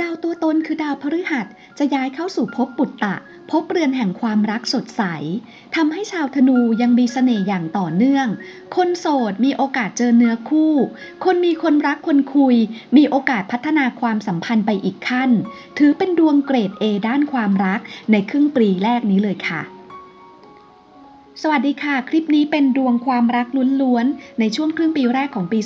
ดาวตัวตนคือดาวพฤหัสจะย้ายเข้าสู่ภพปุตตะภพเรือนแห่งความรักสดใสทำให้ชาวธนูยังมีเสน่ห์อย่างต่อเนื่อง คนโสดมีโอกาสเจอเนื้อคู่ คนมีคนรักคนคุย มีโอกาสพัฒนาความสัมพันธ์ไปอีกขั้น ถือเป็นดวงเกรด A ด้านความรักในครึ่งปีแรกนี้เลยค่ะ สวัสดีค่ะ คลิปนี้เป็นดวงความรักล้วนๆ ในช่วงครึ่งปีแรกของปี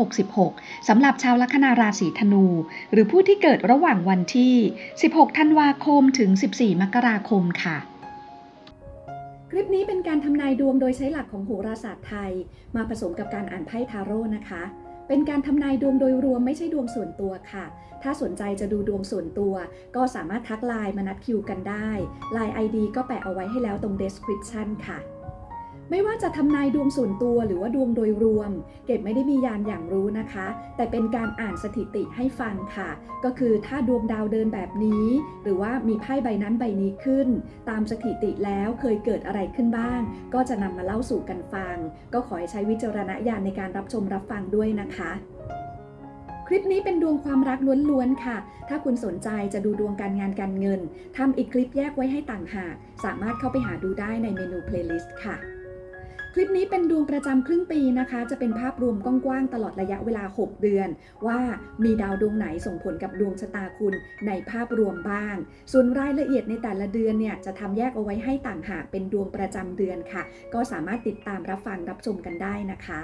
2566 สำหรับชาวลัคนาราศีธนู หรือผู้ที่เกิดระหว่างวันที่ 16 ธันวาคมถึง 14 มกราคมค่ะ คลิปนี้เป็นการทำนายดวงโดยใช้หลักของโหราศาสตร์ไทย มาผสมกับการอ่านไพ่ทาโร่นะคะ เป็นการทำนายดวงโดยรวมไม่ใช่ดวงส่วนตัวค่ะ ถ้าสนใจจะดูดวงส่วนตัว ก็สามารถทักไลน์มานัดคิวกันได้ไลน์ ID ก็แปะเอาไว้ให้แล้วตรง description ค่ะ ไม่ว่าจะทำนายดวงส่วนตัวหรือว่าดวงโดยรวม เก็บไม่ได้มียานอย่างรู้นะคะ แต่เป็นการอ่านสถิติให้ฟังค่ะ ก็คือถ้าดวงดาวเดินแบบนี้ หรือว่ามีไพ่ใบนั้นใบนี้ขึ้น ตามสถิติแล้วเคยเกิดอะไรขึ้นบ้าง ก็จะนำมาเล่าสู่กันฟัง ก็ขอให้ใช้วิจารณญาณในการรับชมรับฟังด้วยนะคะคลิปนี้เป็นดวงความรักล้วนๆค่ะ ถ้าคุณสนใจจะดูดวงการงานการเงิน ทำอีกคลิปแยกไว้ให้ต่างหาก สามารถเข้าไปหาดูได้ในเมนู playlist ค่ะ ลิปนี้เป็นดวงประจำครึ่งปีนะคะ จะเป็นภาพรวมกว้างๆตลอดระยะเวลา 6 เดือน ว่ามีดาวดวงไหนส่งผลกับดวงชะตาคุณในภาพรวมบ้าง ส่วนรายละเอียดในแต่ละเดือนเนี่ยจะทำแยกเอาไว้ให้ต่างหากเป็นดวงประจำเดือนค่ะ ก็สามารถติดตามรับฟังรับชมกันได้นะคะ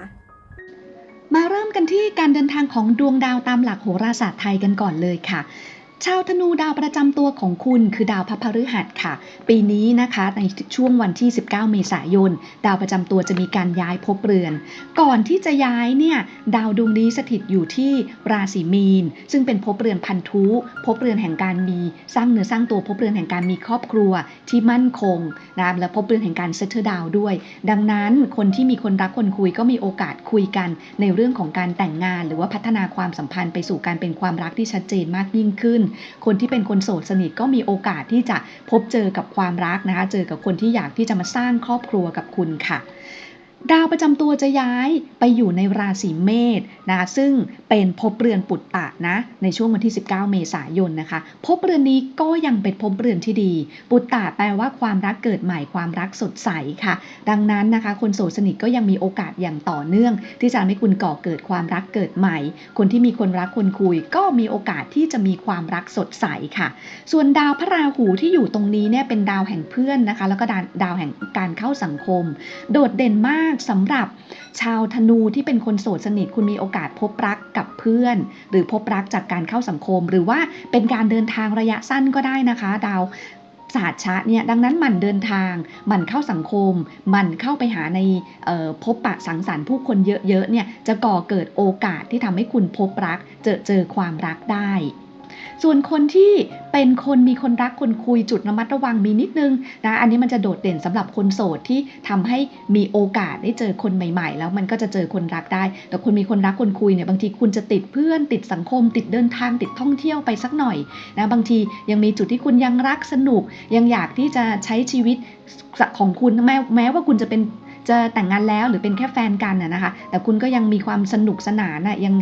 มาเริ่มกันที่การเดินทางของดวงดาวตามหลักโหราศาสตร์ไทยกันก่อนเลยค่ะ ชาวธนูดาวประจำตัวของคุณคือดาวพระพฤหัสค่ะ ปีนี้นะคะในช่วงวันที่ 19 เมษายน ดาวประจำตัวจะมีการย้ายภพเรือน ก่อนที่จะย้ายเนี่ยดาวดวงนี้สถิตอยู่ที่ราศีมีน ซึ่งเป็นภพเรือนพันธุภพเรือนแห่งการมีสร้างเนื้อสร้างตัวภพเรือนแห่งการมีครอบครัวที่มั่นคงนะและภพเรือนแห่งการเซตเตอร์ดาวด้วย ดังนั้นคนที่มีคนรักคนคุยก็มีโอกาสคุยกันในเรื่องของการแต่งงาน หรือว่าพัฒนาความสัมพันธ์ไปสู่การเป็นความรักที่ชัดเจนมากยิ่งขึ้นคนที่เป็นคนโสดสนิทก็มีโอกาสที่จะพบเจอกับความรักนะคะ เจอกับคนที่อยากที่จะมาสร้างครอบครัวกับคุณค่ะ ดาวประจำตัวจะย้ายไปอยู่ในราศีเมษนะคะซึ่งเป็นภพเรือนปุตตะนะในช่วงวันที่ 19 เมษายนนะคะภพเรือนนี้ก็ยังเป็นภพเรือนที่ดี ปุตตะแปลว่าความรักเกิดใหม่ความรักสดใสค่ะ ดังนั้นนะคะ คนโสดสนิทก็ยังมีโอกาสอย่างต่อเนื่อง ที่จะทำให้คุณก่อเกิดความรักเกิดใหม่ คนที่มีคนรักคนคุย ก็มีโอกาสที่จะมีความรักสดใสค่ะ ส่วนดาวพระราหูที่อยู่ตรงนี้เนี่ยเป็นดาวแห่งเพื่อนนะคะ แล้วก็ดาวดาวแห่งการเข้าสังคม โดดเด่นมากสำหรับชาวธนูที่เป็นคนโสดสนิทคุณมีโอกาสพบรักกับเพื่อน หรือพบรักจากการเข้าสังคม หรือว่าเป็นการเดินทางระยะสั้นก็ได้นะคะ ดาวศาสตร์ชะเนี่ยดังนั้นหมันเดินทางหมันเข้าสังคมหมันเข้าไปหาในออพบปะสังสรรค์ผู้คนเยอะๆเนี่ยจะก่อเกิดโอกาสที่ทำให้คุณพบรัก เจอเจอความรักได้ ส่วนคนที่เป็นคนมีคนรักคนคุยจุดระมัดระวังมีนิดนึงนะอันนี้มันจะโดดเด่นสำหรับคนโสดที่ทำให้มีโอกาสได้เจอคนใหม่ ๆ แล้วมันก็จะเจอคนรักได้ แต่คนมีคนรักคนคุยเนี่ยบางทีคุณจะติดเพื่อน ติดสังคม ติดเดินทางติดท่องเที่ยวไปสักหน่อยนะบางทียังมีจุดที่คุณยังรักสนุก ยังอยากที่จะใช้ชีวิตของคุณแม้แม้ว่าคุณจะเป็น จะแต่งงานแล้วหรือเป็นแค่แฟนกันนะนะคะ แต่คุณก็ยังมีความสนุกสนานน่ะยัง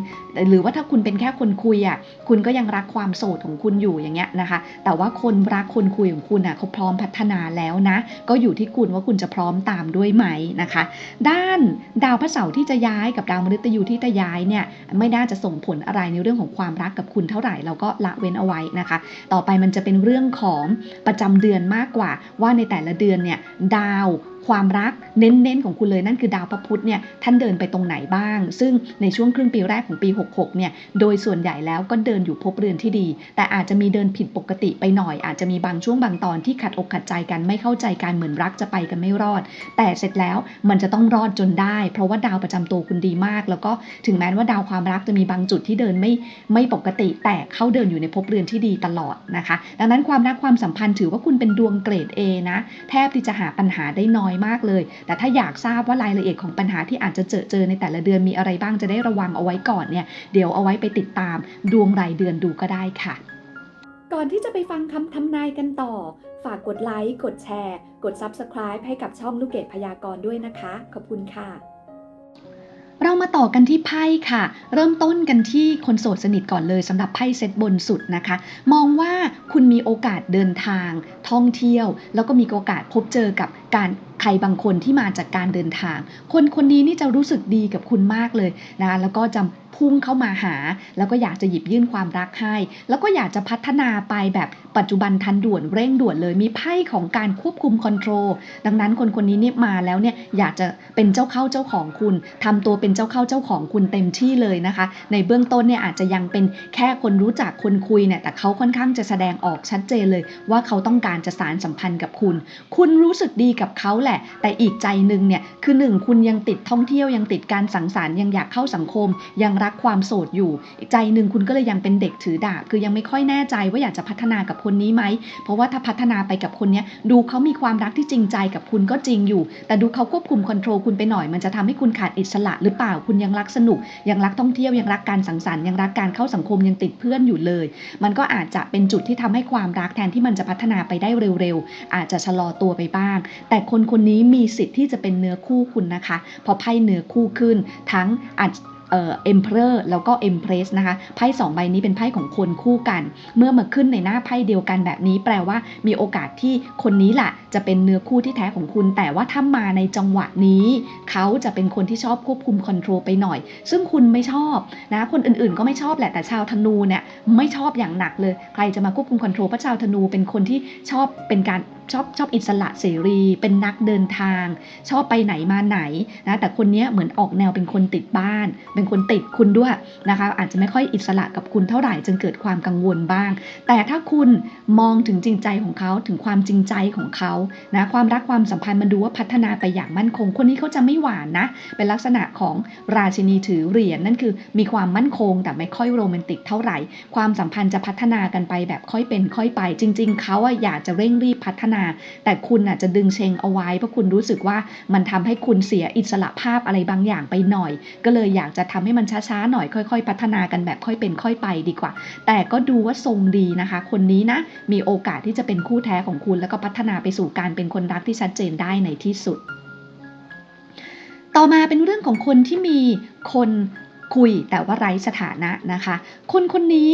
หรือว่าถ้าคุณเป็นแค่คนคุยอะคุณก็ยังรักความโสดของคุณอยู่อย่างเงี้ยนะคะ แต่ว่าคนรักคนคุยของคุณอะเขาพร้อมพัฒนาแล้วนะ ก็อยู่ที่คุณว่าคุณจะพร้อมตามด้วยไหมนะคะ ด้านดาวพระเสาร์ที่จะย้ายกับดาวมฤตยูที่จะย้ายเนี่ยไม่น่าจะส่งผลอะไรในเรื่องของความรักกับคุณเท่าไหร่เราก็ละเว้นเอาไว้นะคะ ต่อไปมันจะเป็นเรื่องของประจำเดือนมากกว่าว่าในแต่ละเดือนเนี่ยดาวความรักเน้นๆของคุณเลยนั่นคือดาวพระพุธเนี่ยท่านเดินไปตรงไหนบ้าง ซึ่งในช่วงครึ่งปีแรกของปี 66 เนี่ยโดยส่วนใหญ่แล้วก็เดินอยู่ภพเรือนที่ดี แต่อาจจะมีเดินผิดปกติไปหน่อย อาจจะมีบางช่วงบางตอนที่ขัดอกขัดใจกันไม่เข้าใจกันเหมือนรักจะไปกันไม่รอด แต่เสร็จแล้วมันจะต้องรอดจนได้ เพราะว่าดาวประจำตัวคุณดีมาก แล้วก็ถึงแม้ว่าดาวความรักจะมีบางจุดที่เดินไม่ไม่ปกติ แต่เข้าเดินอยู่ในภพเรือนที่ดีตลอดนะคะ ดังนั้นความรักความสัมพันธ์ถือว่าคุณเป็นดวงเกรด A นะแทบที่จะหาปัญหาได้น้อยมากเลย แต่ถ้าอยากทราบว่ารายละเอียดของปัญหาที่อาจจะเจอเจอในแต่ละเดือนมีอะไรบ้างจะได้ระวังเอาไว้ก่อนเนี่ยเดี๋ยวเอาไว้ไปติดตามดวงรายเดือนดูก็ได้ค่ะ ก่อนที่จะไปฟังคำทำนายกันต่อ ฝากกดไลค์กดแชร์ กด Subscribe ให้กับช่องลูกเกดพยากรณ์ด้วยนะคะ ขอบคุณค่ะเรามาต่อกันที่ไพ่ค่ะ เริ่มต้นกันที่คนโสดสนิทก่อนเลยสำหรับไพ่เซตบนสุดนะคะ มองว่าคุณมีโอกาสเดินทางท่องเที่ยว แล้วก็มีโอกาสพบเจอกับ การใครบางคนที่มาจากการเดินทาง คนคนนี้นี่จะรู้สึกดีกับคุณมากเลยนะคะแล้วก็จะพุ่งเข้ามาหา แล้วก็อยากจะหยิบยื่นความรักให้ แล้วก็อยากจะพัฒนาไปแบบปัจจุบันทันด่วนเร่งด่วนเลยมีไพ่ของการควบคุมคอนโทรลดังนั้นคนคนนี้เนี่ยมาแล้วเนี่ยอยากจะเป็นเจ้าเข้าเจ้าของคุณทำตัวเป็นเจ้าเข้าเจ้าของคุณเต็มที่เลยนะคะ ในเบื้องต้นเนี่ยอาจจะยังเป็นแค่คนรู้จักคนคุยเนี่ยแต่เขาค่อนข้างจะแสดงออกชัดเจนเลย ว่าเขาต้องการจะสารสัมพันธ์กับคุณ คุณรู้สึกดีกับเขาแหละ แต่อีกใจหนึ่งเนี่ยคือหนึ่งคุณยังติดท่องเที่ยวยังติดการสังสรรค์ยังอยากเข้าสังคม ยังรักความโสดอยู่ อีกใจหนึ่งคุณก็เลยยังเป็นเด็กถือดาบคือยังไม่ค่อยแน่ใจว่าอยากจะพัฒนากับคนนี้ไหมเพราะว่าถ้าพัฒนาไปกับคนนี้ดูเขามีความรักที่จริงใจกับคุณก็จริงอยู่ แต่ดูเขาควบคุมคอนโทรลคุณไปหน่อยมันจะทำให้คุณขาดอิสระหรือเปล่าคุณยังรักสนุก ยังรักท่องเที่ยวยังรักการสังสรรค์ยังรักการเข้าสังคมยังติดเพื่อนอยู่เลย มันก็อาจจะเป็นจุดที่ทำให้ความรักแทนที่มันจะพัฒนาไปได้เร็วๆอาจจะชะลอตัวไปบ้างแต่คนคนนี้มีสิทธิ์ที่จะเป็นเนื้อคู่คุณนะคะ พอไพ่เนื้อคู่ขึ้นทั้งอาจเอ่อ emperor แล้วก็ empress นะคะไพ่สองใบนี้เป็นไพ่ของคนคู่กัน เมื่อมาขึ้นในหน้าไพ่เดียวกันแบบนี้ แปลว่ามีโอกาสที่คนนี้แหละจะเป็นเนื้อคู่ที่แท้ของคุณ แต่ว่าถ้ามาในจังหวะนี้ เขาจะเป็นคนที่ชอบควบคุมคอนโทรลไปหน่อย ซึ่งคุณไม่ชอบนะคนอื่นๆ ก็ไม่ชอบแหละแต่ชาวธนูเนี่ยไม่ชอบอย่างหนักเลย ใครจะมาควบคุมคอนโทรลเพราะชาวธนูเป็นคนที่ชอบเป็นการชอบชอบอิสระเสรี เป็นนักเดินทาง ชอบไปไหนมาไหนนะแต่คนนี้เหมือนออกแนวเป็นคนติดบ้าน เป็นคนติดคุณด้วยนะคะอาจจะไม่ค่อยอิสระกับคุณเท่าไหร่จึงเกิดความกังวลบ้าง แต่ถ้าคุณมองถึงจริงใจของเขาถึงความจริงใจของเขานะความรักความสัมพันธ์มันดูว่าพัฒนาไปอย่างมั่นคง คนนี้เขาจะไม่หวานนะ เป็นลักษณะของราชินีถือเหรียญนั่นคือมีความมั่นคงแต่ไม่ค่อยโรแมนติกเท่าไหร่ ความสัมพันธ์จะพัฒนากันไปแบบค่อยเป็นค่อยไป จริง ๆเขาอะอยากจะเร่งรีบพัฒนาแต่คุณอะจะดึงเชงเอาไว้เพราะคุณรู้สึกว่ามันทำให้คุณเสียอิสระภาพอะไรบางอย่างไปหน่อย ก็เลยอยากจะทำให้มันช้าๆหน่อยค่อยๆ พัฒนากันแบบค่อยเป็นค่อยไปดีกว่า แต่ก็ดูว่าทรงดีนะคะ คนนี้นะมีโอกาสที่จะเป็นคู่แท้ของคุณ แล้วก็พัฒนาไปสู่การเป็นคนรักที่ชัดเจนได้ในที่สุด ต่อมาเป็นเรื่องของคนที่มีคนคุยแต่ว่าไร้สถานะนะคะ คนคนนี้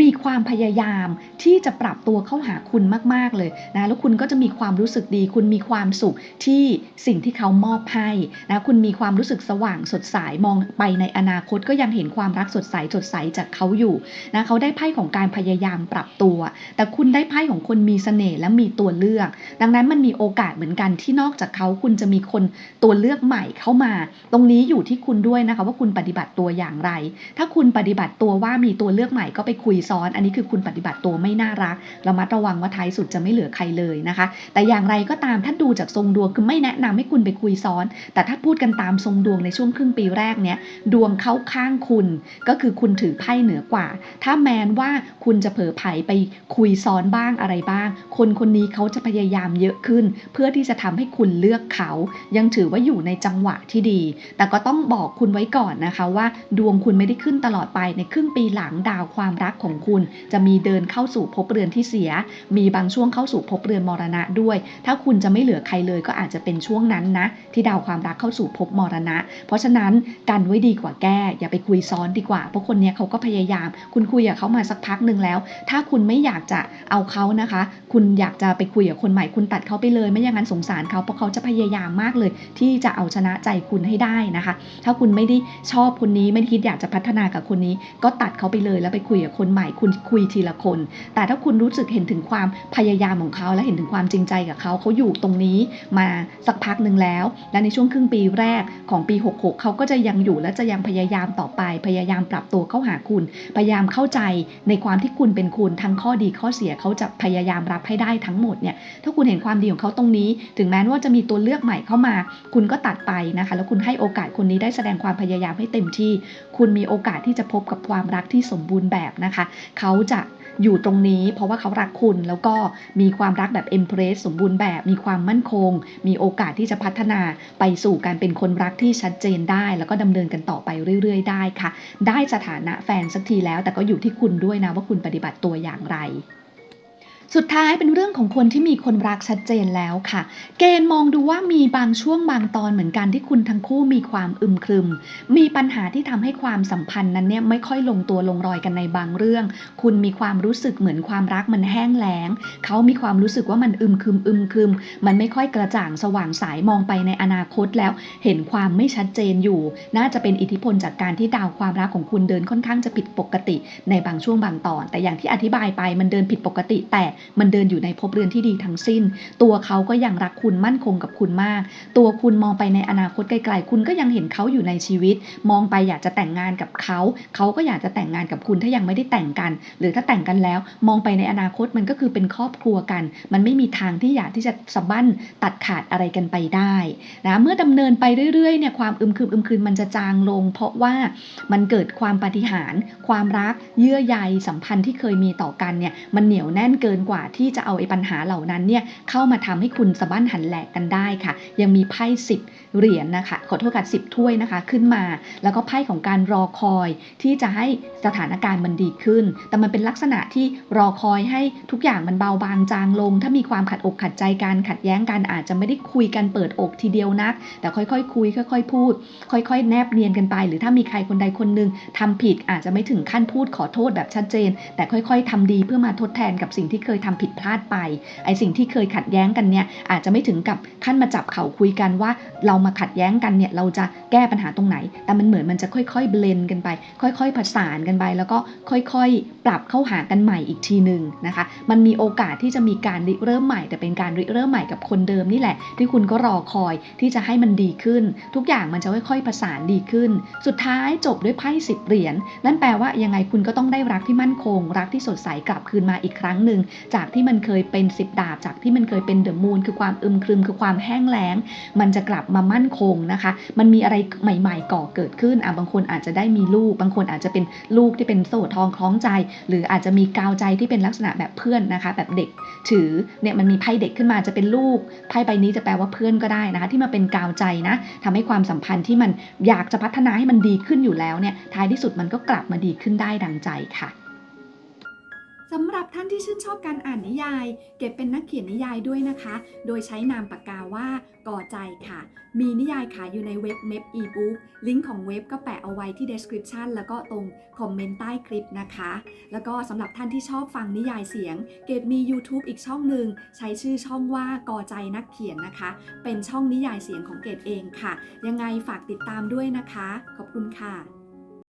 มีความพยายามที่จะปรับตัวเข้าหาคุณมาก ๆ เลยนะแล้วคุณก็จะมีความรู้สึกดี คุณมีความสุขที่สิ่งที่เขามอบให้นะคุณมีความรู้สึกสว่างสดใสมองไปในอนาคตก็ยังเห็นความรักสดใสสดใสจากเขาอยู่นะเขาได้ไพ่ของการพยายามปรับตัว แต่คุณได้ไพ่ของคนมีเสน่ห์และมีตัวเลือก ดังนั้นมันมีโอกาสเหมือนกันที่นอกจากเขาคุณจะมีคนตัวเลือกใหม่เข้ามา ตรงนี้อยู่ที่คุณด้วยนะคะว่าคุณปฏิบัติตัวอย่างไร ถ้าคุณปฏิบัติตัวว่ามีตัวเลือกใหม่ก็ไปคุยซ้อน อันนี้คือคุณปฏิบัติตัวไม่น่ารักระมัดระวังว่าท้ายสุดจะไม่เหลือใครเลยนะคะ แต่อย่างไรก็ตามถ้าดูจากทรงดวงคือไม่แนะนำให้คุณไปคุยซ้อน แต่ถ้าพูดกันตามทรงดวงในช่วงครึ่งปีแรกเนี้ยดวงเข้าข้างคุณ ก็คือคุณถือไพ่เหนือกว่า ถ้าแมนว่าคุณจะเผลอไผไปคุยซ้อนบ้างอะไรบ้าง คนคนนี้เขาจะพยายามเยอะขึ้น เพื่อที่จะทำให้คุณเลือกเขา ยังถือว่าอยู่ในจังหวะที่ดี แต่ก็ต้องบอกคุณไว้ก่อนนะคะว่า ดวงคุณไม่ได้ขึ้นตลอดไปในครึ่งปีหลังดาวความรักของคุณจะมีเดินเข้าสู่ภพเรือนที่เสีย มีบางช่วงเข้าสู่ภพเรือนมรณะด้วย ถ้าคุณจะไม่เหลือใครเลยก็อาจจะเป็นช่วงนั้นนะ ที่ดาวความรักเข้าสู่ภพมรณะ เพราะฉะนั้นกันไว้ดีกว่าแก้ อย่าไปคุยซ้อนดีกว่า เพราะคนนี้เขาก็พยายาม คุณคุยกับเขามาสักพักหนึ่งแล้ว ถ้าคุณไม่อยากจะเอาเขานะคะ คุณอยากจะไปคุยกับคนใหม่คุณตัดเขาไปเลย ไม่อย่างนั้นสงสารเขาเพราะเขาจะพยายามมากเลย ที่จะเอาชนะใจคุณให้ได้นะคะ ถ้าคุณไม่ได้ชอบคนนี้ไม่คิดอยากจะพัฒนากับคนนี้ ก็ตัดเขาไปเลยแล้วไปคุยกับคนใหม่คุณคุยทีละคน แต่ถ้าคุณรู้สึกเห็นถึงความพยายามของเขาและเห็นถึงความจริงใจกับเขาเขาอยู่ตรงนี้มาสักพักหนึ่งแล้ว และในช่วงครึ่งปีแรกของปี 66 เขาก็จะยังอยู่และจะยังพยายามต่อไป พยายามปรับตัวเข้าหาคุณ พยายามเข้าใจในความที่คุณเป็นคุณทั้งข้อดีข้อเสียเขาจะพยายามรับให้ได้ทั้งหมดเนี่ยถ้าคุณเห็นความดีของเขาตรงนี้ ถึงแม้ว่าจะมีตัวเลือกใหม่เข้ามา คุณก็ตัดไปนะคะ แล้วคุณให้โอกาสคนนี้ได้แสดงความพยายามให้เต็มที่ คุณมีโอกาสที่จะพบกับความรักที่สมบูรณ์แบบนะคะ เขาจะอยู่ตรงนี้เพราะว่าเขารักคุณแล้วก็มีความรักแบบเอ็มเพรสสมบูรณ์แบบ มีความมั่นคง มีโอกาสที่จะพัฒนาไปสู่การเป็นคนรักที่ชัดเจนได้ แล้วก็ดำเนินกันต่อไปเรื่อย ๆ ได้ค่ะ ได้สถานะแฟนสักทีแล้ว แต่ก็อยู่ที่คุณด้วยนะว่าคุณปฏิบัติตัวอย่างไร สุดท้ายเป็นเรื่องของคนที่มีคนรักชัดเจนแล้วค่ะ เกณฑ์มองดูว่ามีบางช่วงบางตอนเหมือนกันที่คุณทั้งคู่มีความอึมครึม มีปัญหาที่ทำให้ความสัมพันธ์นั้นเนี่ยไม่ค่อยลงตัวลงรอยกันในบางเรื่อง คุณมีความรู้สึกเหมือนความรักมันแห้งแล้ง เขามีความรู้สึกว่ามันอึมครึมอึมครึม มันไม่ค่อยกระจ่างสว่างสายมองไปในอนาคตแล้ว เห็นความไม่ชัดเจนอยู่ น่าจะเป็นอิทธิพลจากการที่ดาวความรักของคุณเดินค่อนข้างจะผิดปกติในบางช่วงบางตอน แต่อย่างที่อธิบายไปมันเดินผิดปกติแต่มันเดินอยู่ในภพเรือนที่ดีทั้งสิ้น ตัวเขาก็ยังรักคุณมั่นคงกับคุณมาก ตัวคุณมองไปในอนาคตไกลๆ คุณก็ยังเห็นเขาอยู่ในชีวิต มองไปอยากจะแต่งงานกับเขา เขาก็อยากจะแต่งงานกับคุณถ้ายังไม่ได้แต่งกัน หรือถ้าแต่งกันแล้ว มองไปในอนาคตมันก็คือเป็นครอบครัวกัน มันไม่มีทางที่อยากที่จะสะบั้นตัดขาดอะไรกันไปได้นะเมื่อดำเนินไปเรื่อยๆเนี่ยความอึมครึมอึมครึมมันจะจางลง เพราะว่ามันเกิดความปฏิหาร ความรักเยื่อใยสัมพันธ์ที่เคยมีต่อกันเนี่ยมันเหนียวแน่นเกินกว่าที่จะเอาไอ้ปัญหาเหล่านั้นเนี่ยเข้ามาทำให้คุณสะบั้นหันแหลกกันได้ค่ะ ยังมีไพ่สิบเหรียญนะคะขอโทษค่ะสิบถ้วยนะคะขึ้นมา แล้วก็ไพ่ของการรอคอยที่จะให้สถานการณ์มันดีขึ้น แต่มันเป็นลักษณะที่รอคอยให้ทุกอย่างมันเบาบางจางลง ถ้ามีความขัดอกขัดใจกันขัดแย้งกันอาจจะไม่ได้คุยกันเปิดอกทีเดียวนัก แต่ค่อยๆคุย ค่อย ๆ พูด ค่อยๆ แนบเนียนกันไป หรือถ้ามีใครคนใดคนหนึ่งทำผิดอาจจะไม่ถึงขั้นพูดขอโทษแบบชัดเจน แต่ค่อย ๆทำดีเพื่อมาทดแทนกับสิ่งที่เคคยทำผิดพลาดไป ไอ้สิ่งที่เคยขัดแย้งกันเนี่ยอาจจะไม่ถึงกับขั้นมาจับเข่าคุยกันว่า เรามาขัดแย้งกันเนี่ยเราจะแก้ปัญหาตรงไหน แต่มันเหมือนมันจะค่อยๆเบลนกันไป ค่อยๆผสานกันไป แล้วก็ค่อยๆ ปรับเข้าหากันใหม่อีกทีหนึ่งนะคะ มันมีโอกาสที่จะมีการริเริ่มใหม่ แต่เป็นการริเริ่มใหม่กับคนเดิมนี่แหละ ที่คุณก็รอคอยที่จะให้มันดีขึ้น ทุกอย่างมันจะค่อยๆผสานดีขึ้น สุดท้ายจบด้วยไพ่สิบเหรียญนั่นแปลว่ายังไงคุณก็ต้องได้รักที่มั่นคง รักที่สดใสกลับคืนมาอีกครั้งหนึ่งจากที่มันเคยเป็นสิบดาบ จากที่มันเคยเป็นเดอะมูนคือความอึมครึมคือความแห้งแล้ง มันจะกลับมามั่นคงนะคะ มันมีอะไรใหม่ ๆ ก่อเกิดขึ้นอะบางคนอาจจะได้มีลูก บางคนอาจจะเป็นลูกที่เป็นโซ่ทองคล้องใจ หรืออาจจะมีกาวใจที่เป็นลักษณะแบบเพื่อนนะคะ แบบเด็กถือเนี่ยมันมีไพ่เด็กขึ้นมาจะเป็นลูกไพ่ใบนี้จะแปลว่าเพื่อนก็ได้นะคะ ที่มาเป็นกาวใจนะทำให้ความสัมพันธ์ที่มันอยากจะพัฒนาให้มันดีขึ้นอยู่แล้วเนี่ยท้ายที่สุดมันก็กลับมาดีขึ้นได้ดังใจค่ะ สำหรับท่านที่ชื่นชอบการอ่านนิยาย เก็บเป็นนักเขียนนิยายด้วยนะคะ โดยใช้นามปากกาว่าก่อใจค่ะ มีนิยายขายอยู่ในเว็บเม p อีบุ๊กลิงก์ของเว็บก็แปะเอาไว้ที่ description แล้วก็ตรงคอมเมนต์ใต้คลิปนะคะ แล้วก็สำหรับท่านที่ชอบฟังนิยายเสียง เกดมี YouTube อีกช่องหนึ่งใช้ชื่อช่องว่าก่อใจนักเขียนนะคะ เป็นช่องนิยายเสียงของเกดเองค่ะ ยังไงฝากติดตามด้วยนะคะ ขอบคุณค่ะ